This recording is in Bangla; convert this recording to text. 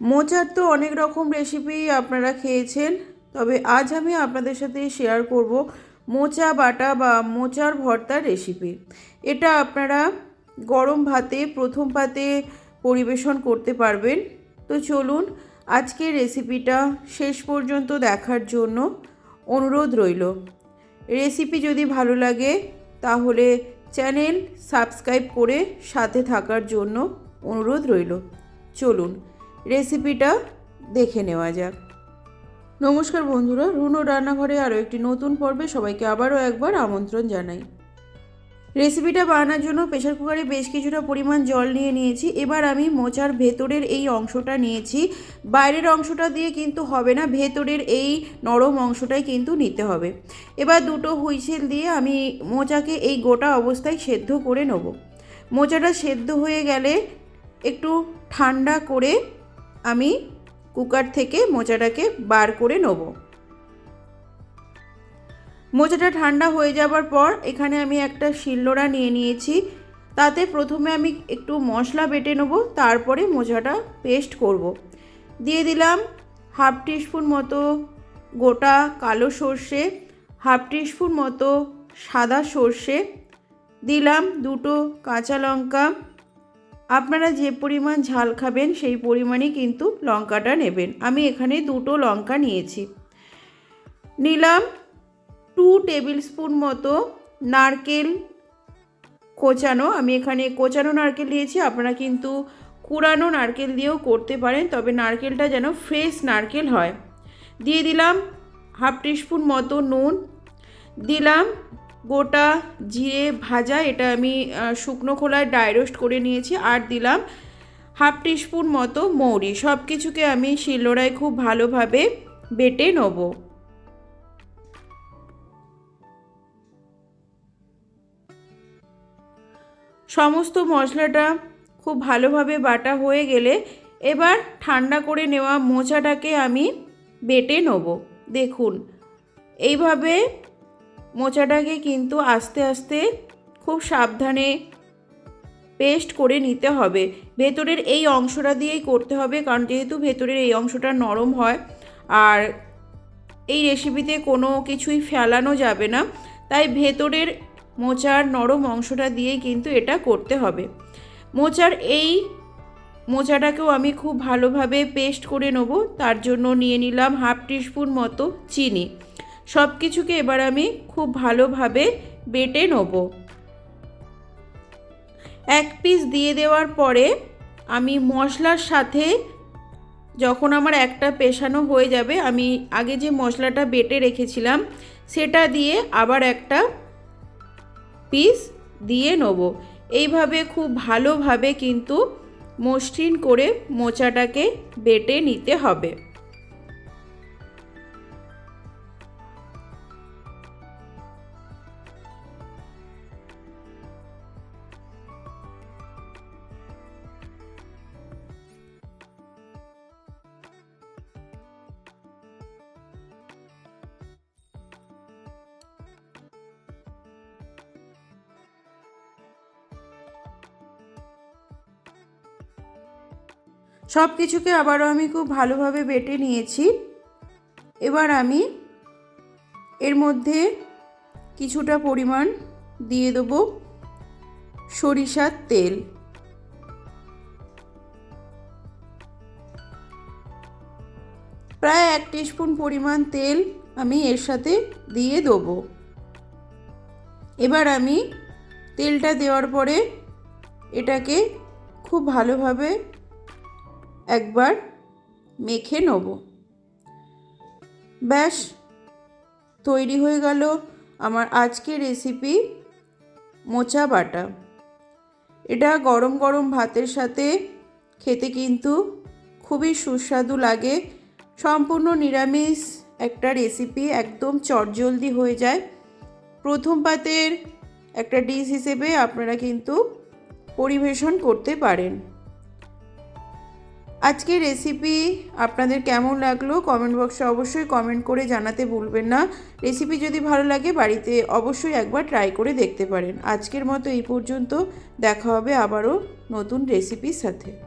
মোচার তো অনেক রকম রেসিপি আপনারা খেয়েছেন, তবে আজ আমি আপনাদের সাথে শেয়ার করব মোচা, বাটা বা মোচার ভর্তার রেসিপি এটা আপনারা গরম ভাতে, প্রথম পাতে পরিবেশন করতে পারবেন। তো চলুন আজকের রেসিপিটা শেষ পর্যন্ত দেখার জন্য অনুরোধ রইল। রেসিপি যদি ভালো লাগে, তাহলে চ্যানেল সাবস্ক্রাইব করে সাথে থাকার জন্য অনুরোধ রইল। চলুন রেসিপিটা দেখে নেওয়া যাক। নমস্কার বন্ধুরা, রুনো রান্নাঘরে আরও একটি নতুন পর্বে সবাইকে আবারও একবার আমন্ত্রণ জানাই। রেসিপিটা বানানোর জন্য প্রেশার কুকারে বেশ কিছুটা পরিমাণ জল নিয়ে নিয়েছি। এবার আমি মোচার ভেতরের এই অংশটা নিয়েছি। বাইরের অংশটা দিয়ে কিন্তু হবে না, ভেতরের এই নরম অংশটাই কিন্তু নিতে হবে। এবার দুটো হুইসেল দিয়ে আমি মোচাকে এই গোটা অবস্থায় সেদ্ধ করে নেব। মোচাটা সেদ্ধ হয়ে গেলে একটু ঠান্ডা করে আমি কুকার থেকে মোচাটাকে বার করে নেব মোচাটা ঠান্ডা হয়ে যাবার পর এখানে আমি একটা শিলনোড়া নিয়ে নিয়েছি তাতে প্রথমে আমি একটু মশলা বেটে নেব, তারপরে মোচাটা পেস্ট করব। দিয়ে দিলাম হাফ টিস্পুন মতো গোটা কালো সর্ষে, হাফ টিস্পুন মতো সাদা সর্ষে, দিলাম দুটো কাঁচা লঙ্কা আপনারা যে পরিমাণ ঝাল খাবেন, সেই পরিমাণে কিন্তু লঙ্কাটা নেবেন। আমি এখানে দুটো লঙ্কা নিয়েছি। নিলাম টু টেবিল স্পুন মতো নারকেল কোচানো। আমি এখানে কোচানো নারকেল নিয়েছি। আপনারা কিন্তু কুড়ানো নারকেল দিয়েও করতে পারেন, তবে নারকেলটা যেন ফ্রেশ নারকেল হয়। দিয়ে দিলাম হাফ টিস্পুন মতো নুন। দিলাম গোটা জিরে ভাজা, এটা আমি শুকনো খোলায় ড্রাই রোস্ট করে নিয়েছি আর দিলাম হাফ টিস্পুন মতো মৌরি। সব কিছুকে আমি শিলনোড়ায় খুব ভালোভাবে বেটে নেব। সমস্ত মশলাটা খুব ভালোভাবে বাটা হয়ে গেলে এবার ঠান্ডা করে নেওয়া মোচাটাকে আমি বেটে নেব। দেখুন, এইভাবে মোচাটাকে কিন্তু আস্তে আস্তে খুব সাবধানে পেস্ট করে নিতে হবে। ভেতরের এই অংশটা দিয়েই করতে হবে, কারণ যেহেতু ভেতরের এই অংশটা নরম হয় আর এই রেসিপিতে কোনো কিছুই ফেলানো যাবে না, তাই ভেতরের মোচার নরম অংশটা দিয়েই কিন্তু এটা করতে হবে। মোচার এই মোচাটাকেও আমি খুব ভালোভাবে পেস্ট করে নেব, তার জন্য নিয়ে নিলাম হাফ টিস্পুন মতো চিনি। সব কিছুকে এবার আমি খুব ভালোভাবে বেটে নেব। এক পিস দিয়ে দেওয়ার পরে আমি মশলার সাথে যখন আমার একটা পেশানো হয়ে যাবে, আমি আগে যে মশলাটা বেটে রেখেছিলাম, সেটা দিয়ে আবার একটা পিস দিয়ে নেব। এইভাবে খুব ভালোভাবে কিন্তু মসৃণ করে মোচাটাকে বেটে নিতে হবে। সব কিছুকে আবারও আমি খুব ভালোভাবে বেটে নিয়েছি। এবার আমি এর মধ্যে কিছুটা পরিমাণ দিয়ে দেবো সরিষার তেল। প্রায় এক টিস্পুন পরিমাণ তেল আমি এর সাথে দিয়ে দেবো। এবার আমি তেলটা দেওয়ার পরে এটাকে খুব ভালোভাবে একবার মেখে নেব। ব্যাস, তৈরি হয়ে গেল আমার আজকের রেসিপি মোচা বাটা। এটা গরম গরম ভাতের সাথে খেতে কিন্তু খুবই সুস্বাদু লাগে। সম্পূর্ণ নিরামিষ একটা রেসিপি একদম চটজলদি হয়ে যায়। প্রথম পাতের একটা ডিশ হিসেবে আপনারা কিন্তু পরিবেশন করতে পারেন। আজকের রেসিপি আপনাদের কেমন লাগল কমেন্ট বক্সে অবশ্যই কমেন্ট করে জানাতে ভুলবেন না। রেসিপি যদি ভালো লাগে বাড়িতে অবশ্যই একবার ট্রাই করে দেখতে পারেন। আজকের মতো এই পর্যন্ত। দেখা হবে আবারও নতুন রেসিপির সাথে।